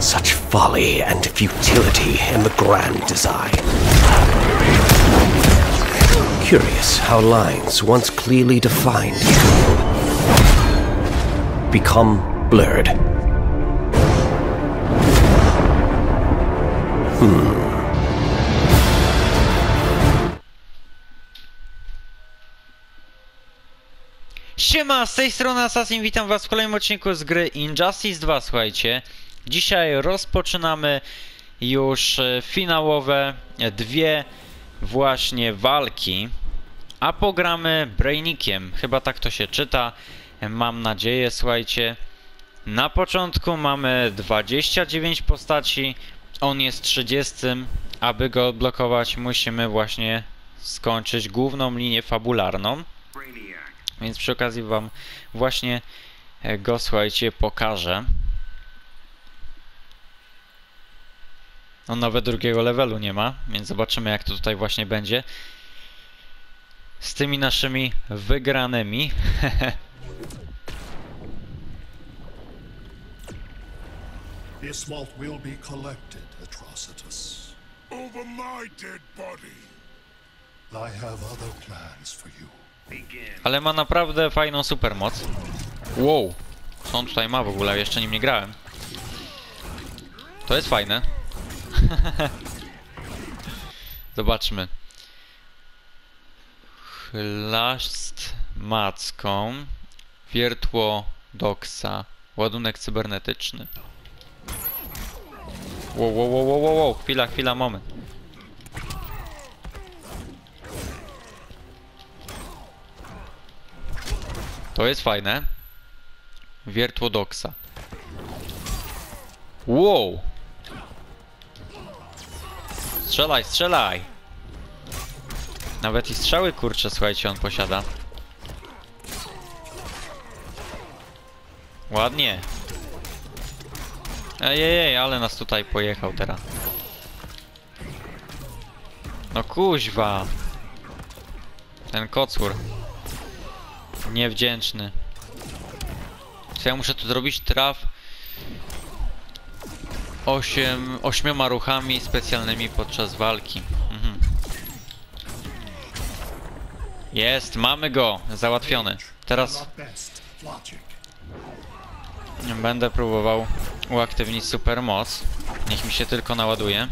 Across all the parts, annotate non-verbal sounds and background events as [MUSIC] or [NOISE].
Such folly and futility in the grand design. Curious how lines once clearly defined become blurred. Hmm. Siema, z tej strony Assassin, witam was w kolejnym odcinku z gry Injustice 2, słuchajcie. Dzisiaj rozpoczynamy już e, finałowe e, dwie właśnie walki, a pogramy Brainikiem, chyba tak to się czyta, mam nadzieję, słuchajcie. Na początku mamy 29 postaci, on jest 30, aby go odblokować musimy właśnie skończyć główną linię fabularną. Więc przy okazji wam właśnie e, go, słuchajcie, pokażę. On nawet drugiego levelu nie ma, więc zobaczymy jak to tutaj właśnie będzie. Z tymi naszymi wygranymi. [LAUGHS] This vault will be collected, Atrocitus. Over my dead body. I have other plans for you. Ale ma naprawdę fajną supermoc. Wow. Co on tutaj ma w ogóle? Jeszcze nim nie grałem. To jest fajne. [LAUGHS] Zobaczmy. Chlast macką. Wiertło doksa. Ładunek cybernetyczny. Wow, wow, wow, wow, wow. Chwila, chwila, moment. To jest fajne. Wiertło doksa. Wow! Strzelaj, strzelaj! Nawet i strzały kurcze, słuchajcie, on posiada. Ładnie. Ejej, ale nas tutaj pojechał teraz. No kuźwa. Ten kocur. Niewdzięczny. Co ja muszę tu zrobić? Traf osiem, ośmioma ruchami specjalnymi podczas walki. Mhm. Jest, mamy go! Załatwiony. Teraz będę próbował uaktywnić supermoc. Niech mi się tylko naładuje.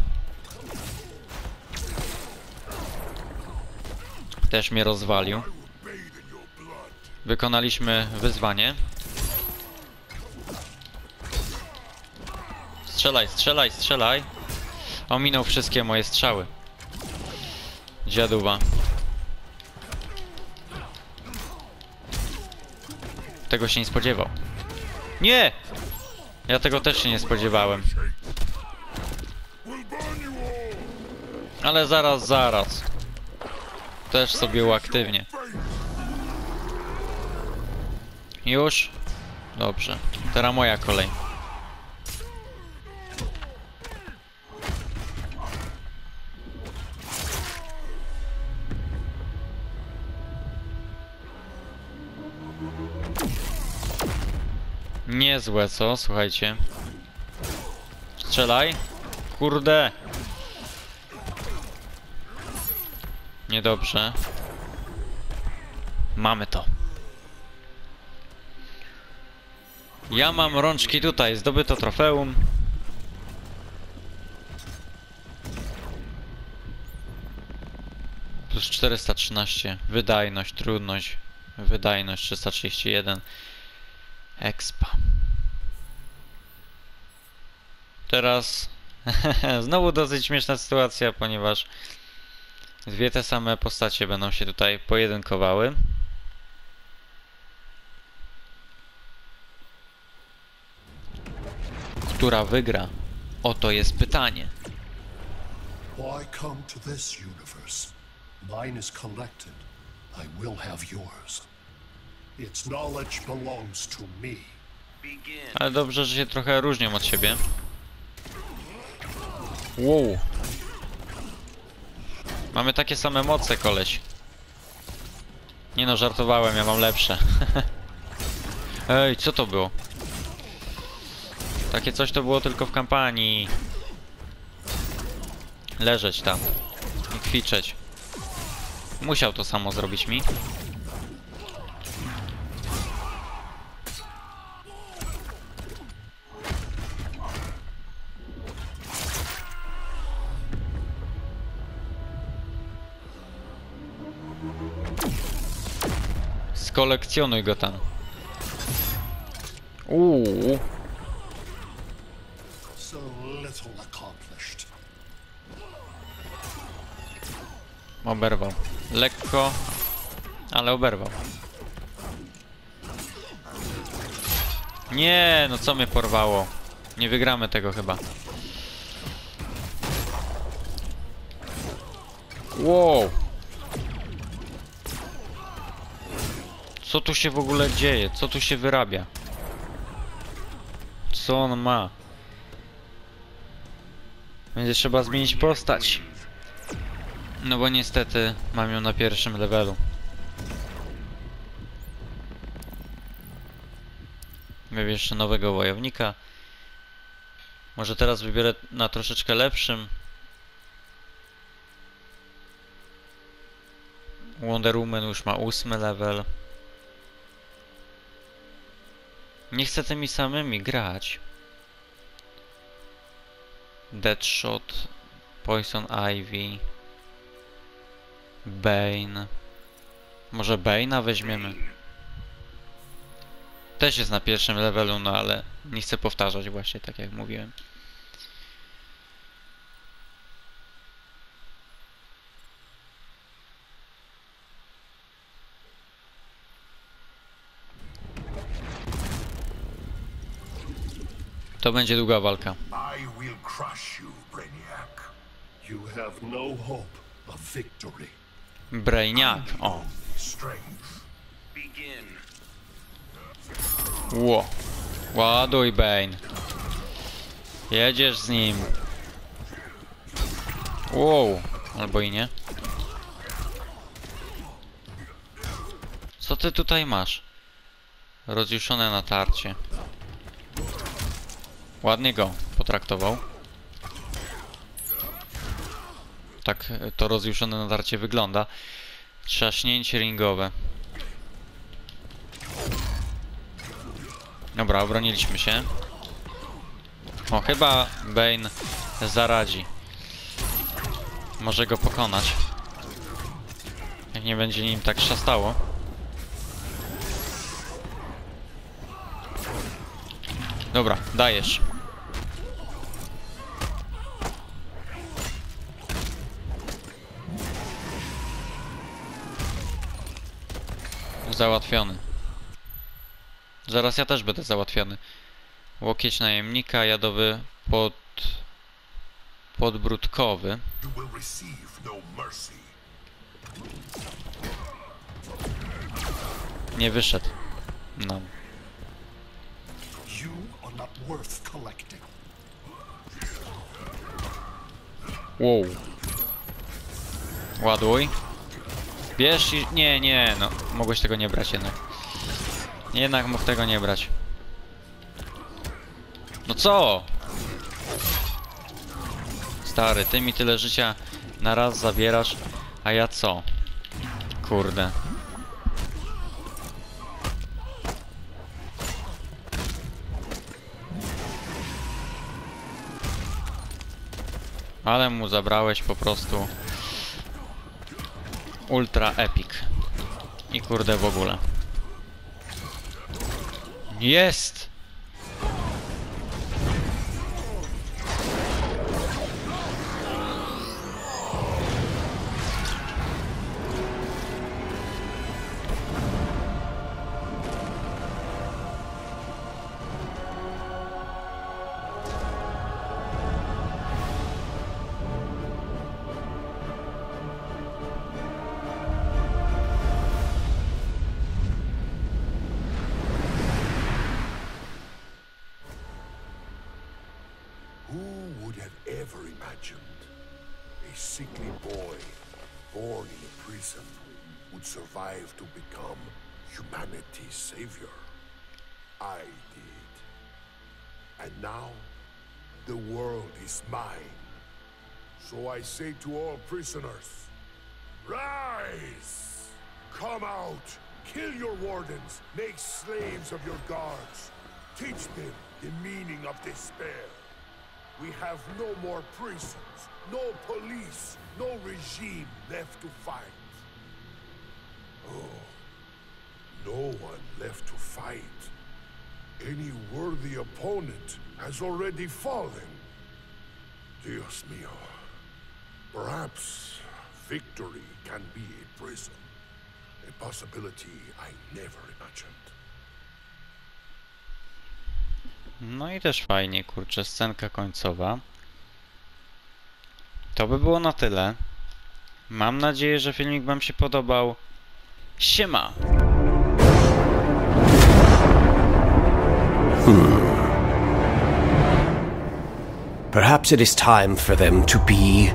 Też mnie rozwalił. Wykonaliśmy wyzwanie. Strzelaj, strzelaj, strzelaj. Ominął wszystkie moje strzały. Dziaduwa. Tego się nie spodziewał. Nie! Ja tego też się nie spodziewałem. Ale zaraz, zaraz. Też sobie uaktywnię. Już? Dobrze. Teraz moja kolej. Niezłe, co? Słuchajcie. Strzelaj. Kurde. Niedobrze. Mamy to. Ja mam rączki tutaj, zdobyto trofeum. Plus 413, wydajność, trudność, wydajność 331, expa. Teraz [LAUGHS] znowu dosyć śmieszna sytuacja, ponieważ dwie te same postacie będą się tutaj pojedynkowały. Która wygra? Oto jest pytanie. Why come to this universe? Mine is collected. I will have yours. Its knowledge belongs to me. Ale dobrze, że się trochę różnią od siebie. Wow. Mamy takie same moce, koleś. Nie no, żartowałem, ja mam lepsze. [LAUGHS] Ej, co to było? Takie coś to było tylko w kampanii. Leżeć tam i kwiczeć. Musiał to samo zrobić mi. Skolekcjonuj go tam. Uuu. Oberwał. Lekko, ale oberwał. Nie, no co mnie porwało? Nie wygramy tego chyba. Wow. Co tu się w ogóle dzieje? Co tu się wyrabia? Co on ma? Będzie trzeba zmienić postać. No bo niestety mam ją na pierwszym levelu. Mam jeszcze nowego wojownika. Może teraz wybierę na troszeczkę lepszym. Wonder Woman już ma ósmy level. Nie chcę tymi samymi grać. Deadshot, Poison Ivy. Bane. Może Bane'a weźmiemy? Też jest na pierwszym levelu, no ale nie chcę powtarzać właśnie, tak jak mówiłem. To będzie długa walka. I will crush you, Brainiac. You have no hope of victory. Brainiac, o. Strength. Ło. Ładuj, Bane. Jedziesz z nim. Wow. Albo i nie. Co ty tutaj masz? Rozjuszone natarcie. Ładnie go potraktował. Tak to rozjuszone natarcie wygląda. Trzaśnięcie ringowe. Dobra, obroniliśmy się. O, chyba Bane zaradzi. Może go pokonać. Jak nie będzie nim tak szastało. Dobra, dajesz. Załatwiony. Zaraz ja też będę załatwiony. Łokieć najemnika, jadowy pod... podbródkowy. No. Nie wyszedł. No. Worth collecting. Wow. Ładuj. Bierz i... Nie, nie, no. Mogłeś tego nie brać jednak. Jednak mógł tego nie brać. No co? Stary, ty mi tyle życia na raz zabierasz, a ja co? Kurde. Ale mu zabrałeś po prostu ultra epic. I kurde w ogóle. Jest! Who would have ever imagined a sickly boy born in a prison would survive to become humanity's savior? I did. And now, the world is mine. So I say to all prisoners, Rise! Come out! Kill your wardens! Make slaves of your guards! Teach them the meaning of despair! We have no more prisons, no police, no regime left to fight. Oh, no one left to fight. Any worthy opponent has already fallen. Dios mío. Perhaps victory can be a prison. A possibility I never imagined. No i też fajnie, kurczę, scenka końcowa. To by było na tyle. Mam nadzieję, że filmik wam się podobał. Siema! Perhaps it is time for them to be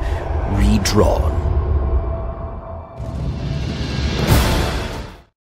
redrawn.